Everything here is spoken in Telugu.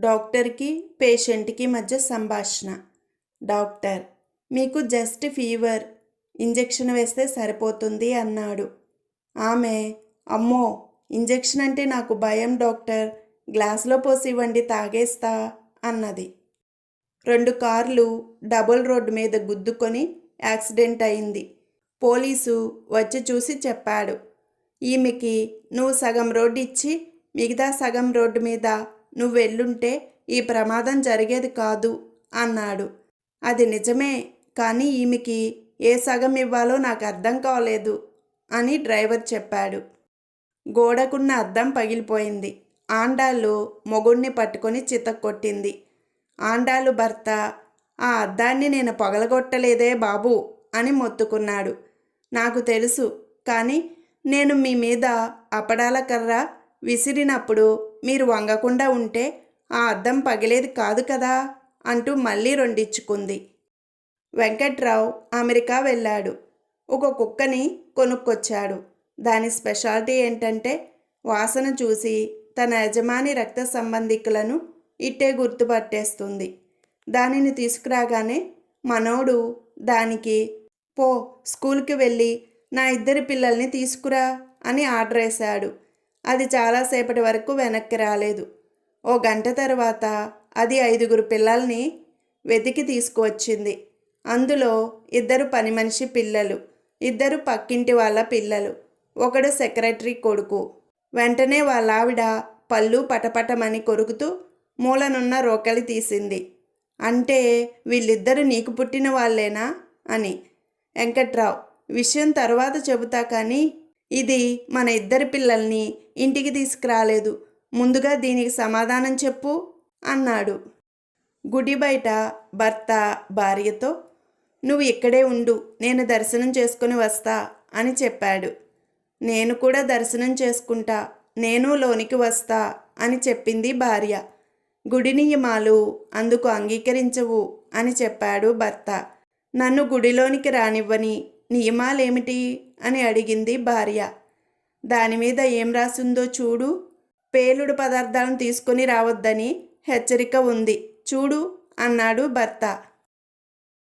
డాక్టర్కి పేషెంట్కి మధ్య సంభాషణ. డాక్టర్ మీకు జస్ట్ ఫీవర్ ఇంజెక్షన్ వేస్తే సరిపోతుంది అన్నాడు. ఆమె అమ్మో ఇంజెక్షన్ అంటే నాకు భయం డాక్టర్ గ్లాసులో పోసి ఇవ్వండి తాగేస్తా అన్నది. రెండు కార్లు డబుల్ రోడ్డు మీద గుద్దుకొని యాక్సిడెంట్ అయింది. పోలీసు వచ్చి చూసి చెప్పాడు. ఈమెకి నువ్వు సగం రోడ్డు ఇచ్చి మిగతా సగం రోడ్డు మీద నువ్వు వెళ్ళుంటే ఈ ప్రమాదం జరిగేది కాదు అన్నాడు. అది నిజమే కానీ ఈమెకి ఏ సగం ఇవ్వాలో నాకు అర్థం కాలేదు అని డ్రైవర్ చెప్పాడు. గోడకున్న అద్దం పగిలిపోయింది. ఆండాళ్ళు మొగుణ్ణి పట్టుకొని చితక్కొట్టింది. ఆండాలు భర్త ఆ అద్దాన్ని నేను పగలగొట్టలేదే బాబు అని మొత్తుకున్నాడు. నాకు తెలుసు కానీ నేను మీ మీద అపడాల కర్ర విసిరినప్పుడు మీరు వంగకుండా ఉంటే ఆ అద్దం పగిలేది కాదు కదా అంటూ మళ్ళీ రెండిచ్చుకుంది. వెంకట్రావు అమెరికా వెళ్ళాడు. ఒక కుక్కని కొనుక్కొచ్చాడు. దాని స్పెషాలిటీ ఏంటంటే వాసన చూసి తన యజమాని రక్త సంబంధికులను ఇట్టే గుర్తుపట్టేస్తుంది. దానిని తీసుకురాగానే మనోడు దానికి పో స్కూల్కి వెళ్ళి నా ఇద్దరి పిల్లల్ని తీసుకురా అని ఆర్డర్ వేశాడు అది చాలాసేపటి వరకు వెనక్కి రాలేదు. ఓ గంట తర్వాత అది ఐదుగురు పిల్లల్ని వెతికి తీసుకువచ్చింది. అందులో ఇద్దరు పని మనిషి పిల్లలు ఇద్దరు పక్కింటి వాళ్ళ పిల్లలు ఒకడు సెక్రటరీ కొడుకు. వెంటనే వాళ్ళ ఆవిడ పళ్ళు పటపటమని కొరుకుతూ మూలనున్న రోకలి తీసింది. అంటే వీళ్ళిద్దరు నీకు పుట్టిన వాళ్ళేనా అని. వెంకట్రావు విషయం తర్వాత చెబుతా కానీ ఇది మన ఇద్దరి పిల్లల్ని ఇంటికి తీసుకురాలేదు. ముందుగా దీనికి సమాధానం చెప్పు అన్నాడు. గుడి బయట భర్త భార్యతో నువ్వు ఇక్కడే ఉండు నేను దర్శనం చేసుకుని వస్తా అని చెప్పాడు. నేను కూడా దర్శనం చేసుకుంటా నేను లోనికి వస్తా అని చెప్పింది భార్య. గుడి నియమాలు అందుకు అంగీకరించవు అని చెప్పాడు భర్త. నన్ను గుడిలోనికి రానివ్వని నియమాలేమిటి? అని అడిగింది భార్య. దాని మీద ఏం రాసిందో చూడు. పేలుడు పదార్థాలను తీసుకొని రావద్దని హెచ్చరిక ఉంది. చూడు అన్నాడు భర్త.